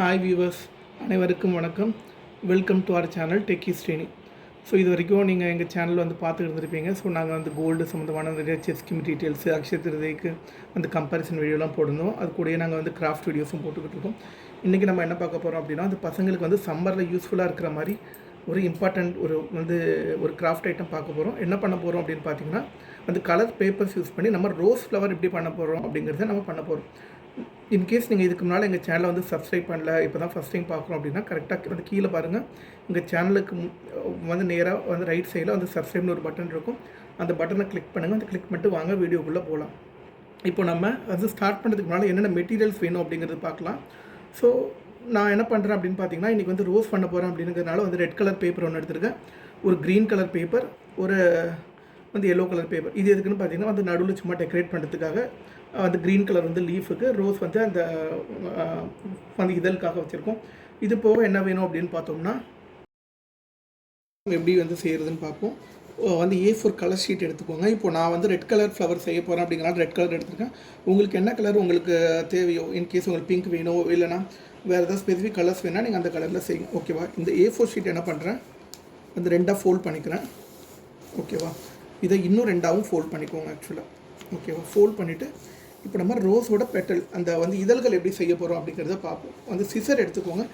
Hi viewers அனைவருக்கும் வணக்கம். Welcome to our channel techie Srini so இது வரைக்கும் நீங்கள் எங்கள் சேனல் வந்து பார்த்துட்டு இருந்திருப்பீங்க. ஸோ நாங்கள் வந்து கோல்டு சம்மந்தமான நிறைய செஸ் ஸ்கீம் டீட்டெயில்ஸு அக்ஷய திருதிக்கு அந்த கம்பேரிசன் வீடியோலாம் போட்டிருந்தோம். அது கூடயே நாங்கள் வந்து கிராஃப்ட் வீடியோஸும் போட்டுக்கிட்டு இருக்கோம். இன்றைக்கி நம்ம என்ன பார்க்க போகிறோம் அப்படின்னா அந்த பசங்களுக்கு வந்து சம்மரில் யூஸ்ஃபுல்லாக இருக்கிற மாதிரி ஒரு இம்பார்ட்டண்ட் ஒரு வந்து ஒரு கிராஃப்ட் ஐட்டம் பார்க்க போகிறோம் என்ன பண்ண போகிறோம் அப்படின்னு பார்த்தீங்கன்னா அந்த கலர் பேப்பர்ஸ் யூஸ் பண்ணி நம்ம ரோஸ் ஃப்ளவர் எப்படி பண்ண போகிறோம் அப்படிங்கிறத நம்ம பண்ண போகிறோம் இன்கேஸ் நீங்கள் இதுக்கு முன்னால் எங்கள் சேனலை வந்து சப்ஸ்கிரைப் பண்ணல இப்போ தான் ஃபஸ்ட் டைம் பார்க்குறோம் அப்படின்னா கரெக்டாக வந்து கீழே பாருங்கள் எங்கள் சேனலுக்கு வந்து நேராக வந்து ரைட் சைடில் வந்து சப்ஸ்கிரைப்னு ஒரு பட்டன் இருக்கும். அந்த பட்டனை கிளிக் பண்ணுங்கள் அந்த கிளிக் பண்ணிட்டு வாங்க வீடியோக்குள்ளே போகலாம் இப்போ நம்ம அது ஸ்டார்ட் பண்ணுறதுக்கு முன்னால் என்னென்ன மெட்டீரியல்ஸ் வேணும் அப்படிங்கிறது பார்க்கலாம். ஸோ நான் என்ன பண்ணுறேன் அப்படின்னு பார்த்தீங்கன்னா இன்றைக்கி வந்து ரோஸ் பண்ண போகிறேன் அப்படிங்கிறதுனால வந்து ரெட் கலர் பேப்பர் ஒன்று எடுத்திருக்கேன். ஒரு க்ரீன் கலர் பேப்பர் ஒரு வந்து எல்லோ கலர் பேப்பர் இது எதுக்குன்னு பார்த்தீங்கன்னா வந்து நடுவில் சும்மா டெக்கரேட் பண்ணுறதுக்காக அந்த க்ரீன் கலர் வந்து லீஃபுக்கு ரோஸ் வந்து அந்த அந்த வந்து இதழுக்காக வச்சுருக்கோம். இது போக என்ன வேணும் அப்படின்னு பார்த்தோம்னா எப்படி வந்து செய்கிறதுன்னு பார்ப்போம். வந்து ஏ ஃபோர் கலர் ஷீட் எடுத்துக்கோங்க. இப்போ நான் வந்து ரெட் கலர் ஃப்ளவர் செய்ய போகிறேன் அப்படிங்கிறனால ரெட் கலர் எடுத்துருக்கேன். உங்களுக்கு என்ன கலர் உங்களுக்கு தேவையோ இன்கேஸ் உங்களுக்கு பிங்க் வேணும் இல்லைனா வேறு ஏதாவது ஸ்பெசிஃபிக் கலர்ஸ் வேணால் நீங்கள் அந்த கலரில் செய்யுங்க. ஓகேவா இந்த ஏ ஃபோர் ஷீட் என்ன பண்ணுறேன் வந்து ரெண்டாக ஃபோல்ட் பண்ணிக்கிறேன். ஓகேவா இதை இன்னும் ரெண்டாகவும் ஃபோல்ட் பண்ணிக்கோங்க ஆக்சுவலாக ஓகேவா ஃபோல்ட் பண்ணிவிட்டு இப்போ நம்ம ரோஸோட பெட்டல் அந்த வந்து இதழ்கள் எப்படி செய்ய போகிறோம் அப்படிங்கிறத பார்ப்போம். வந்து சிசர் எடுத்துக்கோங்க.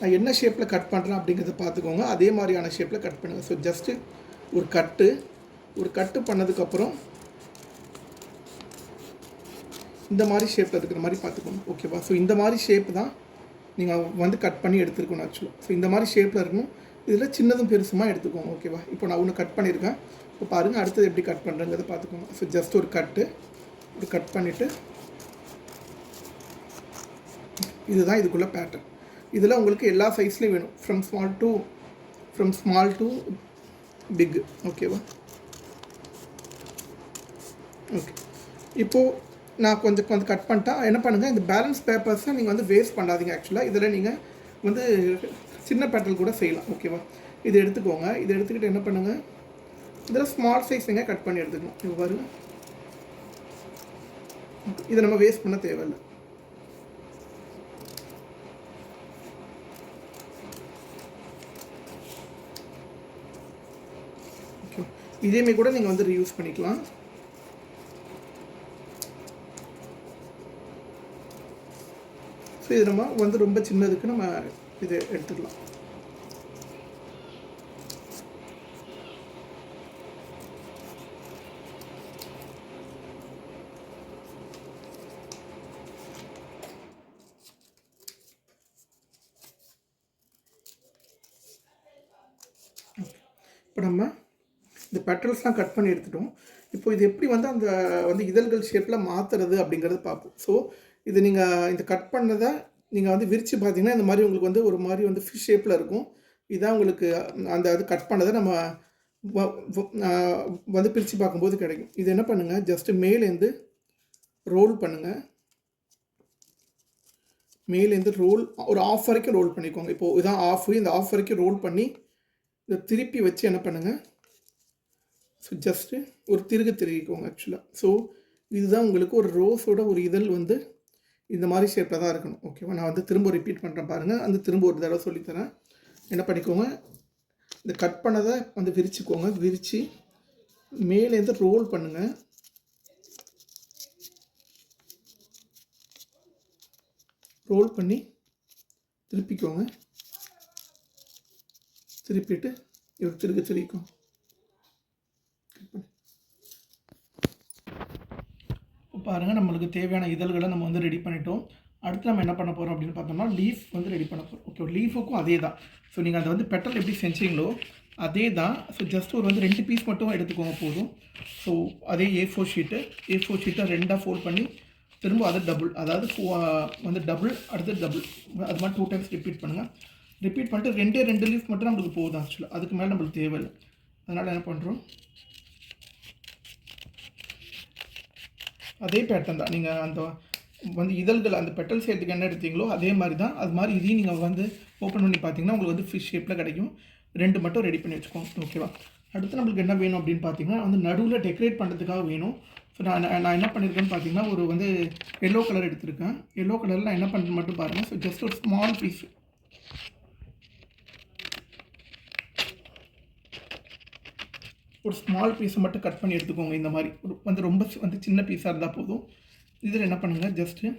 நான் என்ன ஷேப்பில் கட் பண்ணுறேன் அப்படிங்கிறத பார்த்துக்கோங்க. அதே மாதிரியான ஷேப்பில் கட் பண்ணுங்கள் ஸோ ஜஸ்ட்டு ஒரு கட்டு ஒரு கட்டு பண்ணதுக்கப்புறம் இந்த மாதிரி ஷேப்பில் இருக்கிற மாதிரி பார்த்துக்கோங்க. ஓகேவா ஸோ இந்த மாதிரி ஷேப் தான் நீங்கள் வந்து கட் பண்ணி எடுத்துருக்கணும் ஆக்சுவலாக ஸோ இந்த மாதிரி ஷேப்பில் இருக்கணும். இதில் சின்னதும் பெருசுமா எடுத்துக்கோங்க. ஓகேவா இப்போ நான் ஒன்று கட் பண்ணியிருக்கேன். இப்போ பாருங்கள் அடுத்தது எப்படி கட் பண்ணுறங்கிறத பார்த்துக்கோங்க. ஸோ ஜஸ்ட் ஒரு கட்டு ஒரு கட் பண்ணிவிட்டு இதுதான் இதுக்குள்ள பேட்டர்ன் இதில் உங்களுக்கு எல்லா சைஸ்லேயும் வேணும். From small to from small to big ஓகேவா ஓகே இப்போது நான் கொஞ்சம் கொஞ்சம் கட் பண்ணிட்டேன் என்ன பண்ணுங்கள் இந்த பேலன்ஸ் பேப்பர்ஸை நீங்கள் வந்து வேஸ்ட் பண்ணாதீங்க ஆக்சுவலாக இதில் நீங்கள் வந்து சின்ன பேட்டல் கூட செய்யலாம். ஓகேவா இது எடுத்துக்கோங்க. இதை எடுத்துக்கிட்டு என்ன பண்ணுங்கள் இதில் ஸ்மால் சைஸ் நீங்கள் கட் பண்ணி எடுத்துக்கணும். இப்போ இதை நம்ம வேஸ்ட் பண்ண தேவையில்லை. ஓகே இதேமே கூட நீங்கள் வந்து ரீயூஸ் பண்ணிக்கலாம். ஸோ இது நம்ம வந்து ரொம்ப சின்னதுக்கு நம்ம இது எடுத்துக்கலாம். இப்போ நம்ம இந்த பெட்ரல்ஸ்லாம் கட் பண்ணி எடுத்துட்டோம். இப்போ இது எப்படி வந்து அந்த வந்து இதழ்கள் ஷேப்பில் மாற்றுறது அப்படிங்கிறது பார்ப்போம். ஸோ இது நீங்கள் இந்த கட் பண்ணதை நீங்கள் வந்து விரித்து பார்த்தீங்கன்னா இந்த மாதிரி உங்களுக்கு வந்து ஒரு மாதிரி வந்து ஃபிஷ் ஷேப்பில் இருக்கும். இதான் உங்களுக்கு அந்த அது கட் பண்ணதை நம்ம வந்து பிரித்து பார்க்கும்போது கிடைக்கும். இது என்ன பண்ணுங்கள் ஜஸ்ட்டு மேலேருந்து ரோல் பண்ணுங்கள் மேலேருந்து ரோல் ஒரு ஆஃப் வரைக்கும் ரோல் பண்ணிக்கோங்க. இப்போது இதான் ஆஃப் இந்த ஆஃப் வரைக்கும் ரோல் பண்ணி இதை திருப்பி வச்சு என்ன பண்ணுங்கள் ஸோ ஜஸ்ட்டு ஒரு திருகு திருகிக்கோங்க ஆக்சுவலாக ஸோ இதுதான் உங்களுக்கு ஒரு ரோஸோட ஒரு இதழ் வந்து இந்த மாதிரி ஷேப்பில் தான் இருக்கணும். ஓகேவா நான் வந்து திரும்ப ரிப்பீட் பண்ணுறேன் பாருங்கள் அந்த திரும்ப ஒரு தடவை சொல்லித்தரேன். என்ன பண்ணிக்கோங்க? இந்த கட் பண்ணதை வந்து விரிச்சுக்கோங்க. விரித்து மேலேருந்து ரோல் பண்ணுங்கள் ரோல் பண்ணி திருப்பிக்கோங்க. திருப்பிட்டு இவர் திருக்க திரிக்கும் இப்போ பாருங்கள் நம்மளுக்கு தேவையான இதழ்களை நம்ம வந்து ரெடி பண்ணிட்டோம். அடுத்து நம்ம என்ன பண்ண போகிறோம் அப்படின்னு பார்த்தோம்னா லீஃப் வந்து ரெடி பண்ண போகிறோம் ஓகே லீஃபுக்கும் அதே தான். ஸோ நீங்கள் அதை வந்து பெட்டல் எப்படி செஞ்சீங்களோ அதே தான். ஸோ ஜஸ்ட் ஒரு வந்து ரெண்டு பீஸ் மட்டும் எடுத்துக்கோங்க போதும். ஸோ அதே A four sheet A four ஷீட்டை ரெண்டாக ஃபோல்ட் பண்ணி திரும்ப அதை டபுள் அதாவது ஃபோ- வந்து டபுள் அடுத்து டபுள் அது மாதிரி டூ டைம்ஸ் ரிப்பீட் பண்ணுங்கள் ரிப்பீட் பண்ணிட்டு ரெண்டே ரெண்டு லீஃப் மட்டும் நம்மளுக்கு போகுது ஆக்சுவலாக அதுக்கு மேலே நம்மளுக்கு தேவையில்லை. அதனால் என்ன பண்ணுறோம் அதே பேட்டர்ன் தான். நீங்கள் அந்த வந்து இதழ்கள் அந்த பெட்டல் செய்கிறதுக்கு என்ன எடுத்தீங்களோ அதே மாதிரி தான். அது மாதிரி இதையும் நீங்கள் வந்து ஓப்பன் பண்ணி பார்த்தீங்கன்னா உங்களுக்கு வந்து ஃபிஷ் ஷேப்பில் கிடைக்கும். ரெண்டு மட்டும் ரெடி பண்ணி வச்சுக்கோங்க. ஓகேவா அடுத்து நம்மளுக்கு என்ன வேணும் அப்படின்னு பார்த்தீங்கன்னா வந்து நடுவில் டெக்கரேட் பண்ணுறதுக்காக வேணும். ஸோ நான் நான் நான் என்ன பண்ணியிருக்கேன்னு பார்த்தீங்கன்னா ஒரு வந்து எல்லோ கலர் எடுத்திருக்கேன். எல்லோ கலரில் நான் என்ன பண்ணுறது மட்டும் பாருங்கள் ஸோ ஜஸ்ட் ஒரு ஸ்மால் பீஸ் ஒரு ஸ்மால் பீஸை மட்டும் கட் பண்ணி எடுத்துக்கோங்க இந்த மாதிரி. ஒரு வந்து ரொம்ப வந்து சின்ன பீஸாக இருந்தால் போதும். இதில் என்ன பண்ணுங்கள் ஜஸ்ட்டு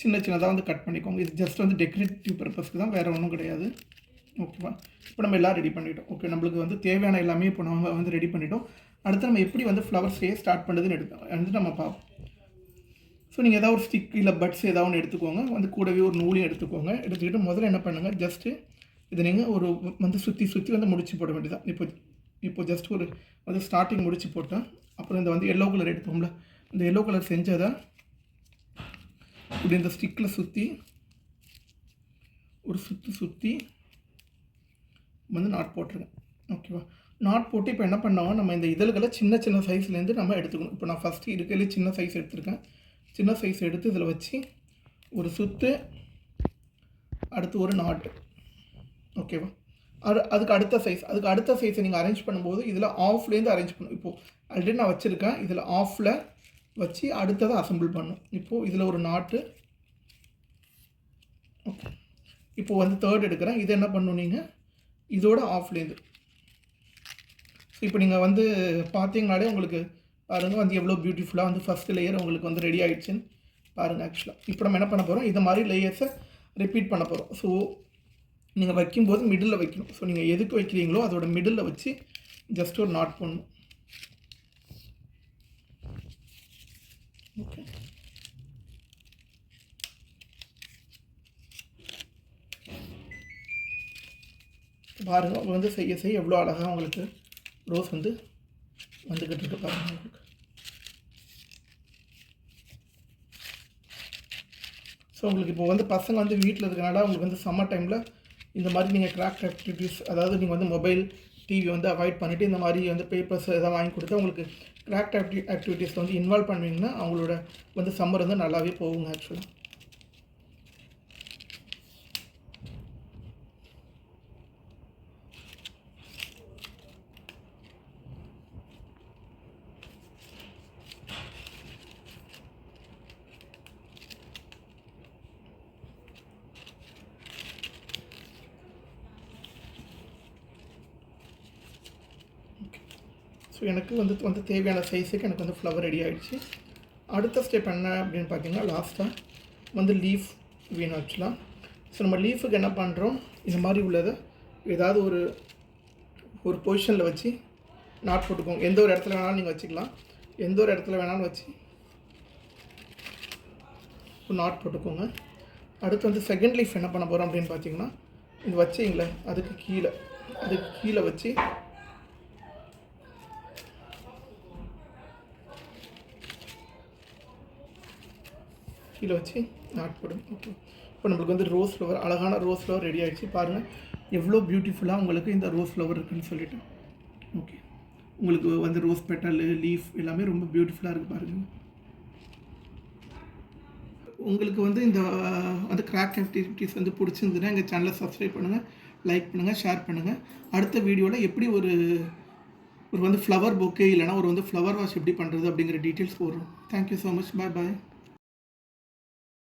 சின்ன சின்னதாக வந்து கட் பண்ணிக்கோங்க. இது ஜஸ்ட் வந்து டெக்கரேட்டிவ் பர்பஸ்க்கு தான் வேறு ஒன்றும் கிடையாது. ஓகேவா இப்போ நம்ம எல்லாம் ரெடி பண்ணிட்டோம். ஓகே நம்மளுக்கு வந்து தேவையான எல்லாமே இப்போ நம்ம வந்து ரெடி பண்ணிட்டோம். அடுத்து நம்ம எப்படி வந்து ஃப்ளவர்ஸையே ஸ்டார்ட் பண்ணுறதுன்னு எடுத்தோம் வந்து நம்ம பார்ப்போம் ஸோ நீங்கள் ஏதாவது ஒரு ஸ்டிக் இல்லை பட்ஸ் ஏதாவது ஒன்று எடுத்துக்கோங்க. வந்து கூடவே ஒரு நூலையும் எடுத்துக்கோங்க. எடுத்துக்கிட்டு முதல்ல என்ன பண்ணுங்கள் ஜஸ்ட்டு இதை நீங்கள் ஒரு வந்து சுற்றி சுற்றி வந்து முடிச்சு போட வேண்டியதான் இப்போ இப்போ ஜஸ்ட் ஒரு வந்து ஸ்டார்டிங் முடிச்சு போட்டேன். அப்புறம் இந்த வந்து எல்லோ கலர் எடுத்தோம்ல இந்த எல்லோ கலர் செஞ்சதை இப்படி இந்த ஸ்டிக்கில் சுற்றி ஒரு சுற்றி சுற்றி வந்து நாட் போட்டுருங்க ஓகேவா நாட் போட்டு இப்போ என்ன பண்ணோம் நம்ம இந்த இதழ்களை சின்ன சின்ன சைஸ்லேருந்து நம்ம எடுத்துக்கணும். இப்போ நான் ஃபஸ்ட்டு இருக்கையிலே சின்ன சைஸ் எடுத்திருக்கேன். சின்ன சைஸ் எடுத்து இதில் வச்சு ஒரு சுத்து அடுத்து ஒரு நாட்டு ஓகேவா அது அதுக்கு அடுத்த சைஸ் அதுக்கு அடுத்த சைஸை நீங்கள் அரேஞ்ச் பண்ணும்போது இதில் ஆஃப்லேருந்து அரேஞ்ச் பண்ணும் இப்போது ஆல்ரெடி நான் வச்சுருக்கேன். இதில் ஆஃபில் வச்சு அடுத்ததை அசெம்பிள் பண்ணும். இப்போது இதில் ஒரு நாட்டு. ஓகே இப்போது வந்து தேர்ட் எடுக்கிறேன். இது என்ன பண்ணும் நீங்கள் இதோட ஆஃப்லேருந்து இப்போ நீங்கள் வந்து பார்த்தீங்கனாலே உங்களுக்கு பாருங்கள் வந்து எவ்வளோ பியூட்டிஃபுல்லாக வந்து ஃபஸ்ட் லேயர் உங்களுக்கு வந்து ரெடி ஆகிடுச்சுன்னு பாருங்கள் ஆக்சுவலாக இப்போ நம்ம என்ன பண்ண போகிறோம் இதை மாதிரி லேயர்ஸை ரிப்பீட் பண்ண போகிறோம் ஸோ நீங்கள் வைக்கும்போது மிடில் வைக்கணும். ஸோ நீங்கள் எதுக்கு வைக்கிறீங்களோ அதோட மிடில் வச்சு ஜஸ்ட் ஒரு நாட் பண்ணணும் ஓகே பாருங்கள் அவங்க வந்து செய்ய செய்ய எவ்வளோ அழகாக உங்களுக்கு ரோஸ் வந்து வந்துக்கிட்டு இருக்கு பாருங்கள் உங்களுக்கு. ஸோ உங்களுக்கு இப்போ வந்து பசங்க வந்து வீட்டில் இருக்கனால உங்களுக்கு வந்து சம்மர் டைமில் இந்த மாதிரி நீங்கள் கிராஃப்ட் ஆக்டிவிட்டீஸ் அதாவது நீங்கள் வந்து மொபைல் டிவி வந்து அவாய்ட் பண்ணிவிட்டு இந்த மாதிரி வந்து பேப்பர்ஸ் எதாவது வாங்கி கொடுத்து உங்களுக்கு கிராஃப்ட் ஆக்டி ஆக்டிவிட்டீஸில் வந்து இன்வால்வ் பண்ணுவீங்கன்னா அவங்களோட வந்து சம்மர் வந்து நல்லாவே போகுங்க ஆக்சுவலாக எனக்கு வந்து வந்து தேவையான சைஸுக்கு எனக்கு வந்து ஃப்ளவர் ரெடி ஆகிடுச்சு அடுத்த ஸ்டெப் என்ன அப்படின்னு பார்த்தீங்கன்னா லாஸ்ட்டாக வந்து லீஃப் வேணும் ஆக்சுவலாக ஸோ நம்ம லீஃபுக்கு என்ன பண்ணுறோம் இந்த மாதிரி உள்ளதை ஏதாவது ஒரு ஒரு பொசிஷனில் வச்சு நாட் போட்டுக்கோங்க. எந்த ஒரு இடத்துல வேணாலும் நீங்கள் வச்சுக்கலாம். எந்த ஒரு இடத்துல வேணாலும் வச்சு ஒரு நாட் போட்டுக்கோங்க. அடுத்து வந்து செகண்ட் லீஃப் என்ன பண்ண போகிறோம் அப்படின்னு பார்த்தீங்கன்னா இது வச்சிங்களே அதுக்கு கீழே அதுக்கு கீழே வச்சு கீழே வச்சு நாட் போடும் ஓகே இப்போ நம்மளுக்கு வந்து ரோஸ் ஃப்ளவர் அழகான ரோஸ் ஃப்ளவர் ரெடி ஆகிடுச்சு பாருங்கள் எவ்வளோ பியூட்டிஃபுல்லாக உங்களுக்கு இந்த ரோஸ் ஃப்ளவர் இருக்குன்னு சொல்லிட்டு. ஓகே உங்களுக்கு வந்து ரோஸ் பெட்டல் லீஃப் எல்லாமே ரொம்ப பியூட்டிஃபுல்லாக இருக்குது பாருங்கள் உங்களுக்கு வந்து இந்த வந்து கிராக் ஆக்டிவிட்டீஸ் வந்து பிடிச்சிருந்துன்னா எங்கள் சேனலை சப்ஸ்கிரைப் பண்ணுங்கள் லைக் பண்ணுங்கள் ஷேர் பண்ணுங்கள் அடுத்த வீடியோவில் எப்படி ஒரு ஒரு வந்து ஃப்ளவர் பொக்கே இல்லைனா ஒரு வந்து ஃப்ளவர் வாஷ் எப்படி பண்ணுறது அப்படிங்கிற டீட்டெயில்ஸ் போடுறோம். Thank you so much bye bye